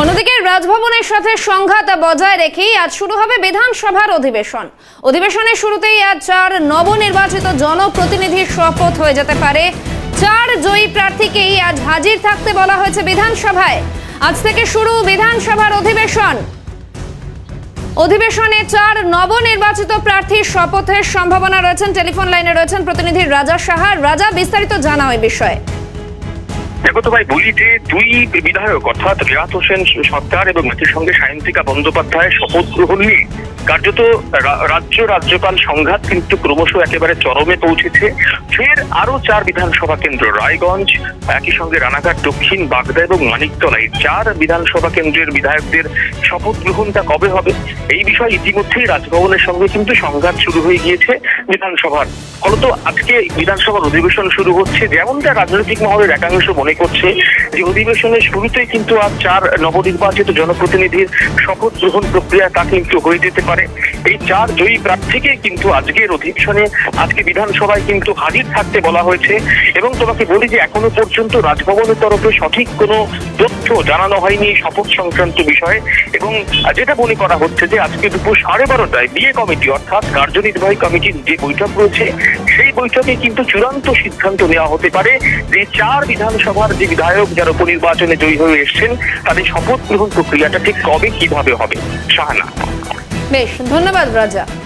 অন্যদিকে রাজভবনের সাথে সংঘাত বজায় রেখেই আজ শুরু হবে বিধানসভার অধিবেশন। অধিবেশনের শুরুতেই আজ চার নবনির্বাচিত জনপ্রতিনিধির শপথ হয়ে যেতে পারে। চার জয়ী প্রার্থীকেই আজ হাজির থাকতে বলা হয়েছে বিধানসভায়। আজ থেকে শুরু বিধানসভার অধিবেশন। অধিবেশনে চার নবনির্বাচিত প্রার্থীর শপথের সম্ভাবনা রয়েছেন। টেলিফোন লাইনে রয়েছেন প্রতিনিধি রাজা সাহা। রাজা, বিস্তারিত জানাও এই বিষয়ে। দেখো তো ভাই, বলি যে দুই বিধায়ক অর্থাৎ রিয়াত হোসেন সরকার এবং একই সঙ্গে সায়ন্তিকা বন্দ্যোপাধ্যায় শপথ গ্রহণ নিয়ে কার্যত রাজ্য রাজ্যপাল সংঘাত কিন্তু ক্রমশ একেবারে চরমে পৌঁছেছে। ফের আরও চার বিধানসভা কেন্দ্র, রায়গঞ্জ, একই সঙ্গে রানাঘাট, দক্ষিণ, বাগদা এবং মানিকতলায় চার বিধানসভা কেন্দ্রের বিধায়কদের শপথ গ্রহণটা কবে হবে? এই বিষয়ে ইতিমধ্যেই রাজভবনের সঙ্গে কিন্তু সংঘাত শুরু হয়ে গিয়েছে বিধানসভার। ফলত আজকে বিধানসভার অধিবেশন শুরু হচ্ছে। যেমনটা রাজনৈতিক মহলের একাংশ মনে করছে যে অধিবেশনের শুরুতেই কিন্তু আজ চার নবনির্বাচিত জনপ্রতিনিধির শপথ গ্রহণ প্রক্রিয়া তা কিন্তু হয়ে যেতে পারে। এই চার জয়ী প্রার্থীকে কিন্তু আজকের অধিবেশনে, আজকে বিধানসভায় কিন্তু হাজির থাকতে বলা হয়েছে এবং তোমাকে বলি যে এখনও পর্যন্ত রাজভবনের তরফে সঠিক কোনো তথ্য জানানো হয়নি শপথ সংক্রান্ত বিষয়ে এবং যেটা মনে করা হচ্ছে যে আজকে দুপুর সাড়ে বারোটায় বিয়ে কমিটি অর্থাৎ কার্যনির্বাহী কমিটির যে বৈঠক রয়েছে, সেই বৈঠকে কিন্তু চূড়ান্ত সিদ্ধান্ত নেওয়া হতে পারে যে চার বিধানসভার যে বিধায়ক যারা উপনির্বাচনে জয়ী হয়ে এসছেন, তাদের শপথ গ্রহণ প্রক্রিয়াটা ঠিক কবে, কীভাবে হবে? শাহানা। বেশ ধন্যবাদ রাজা।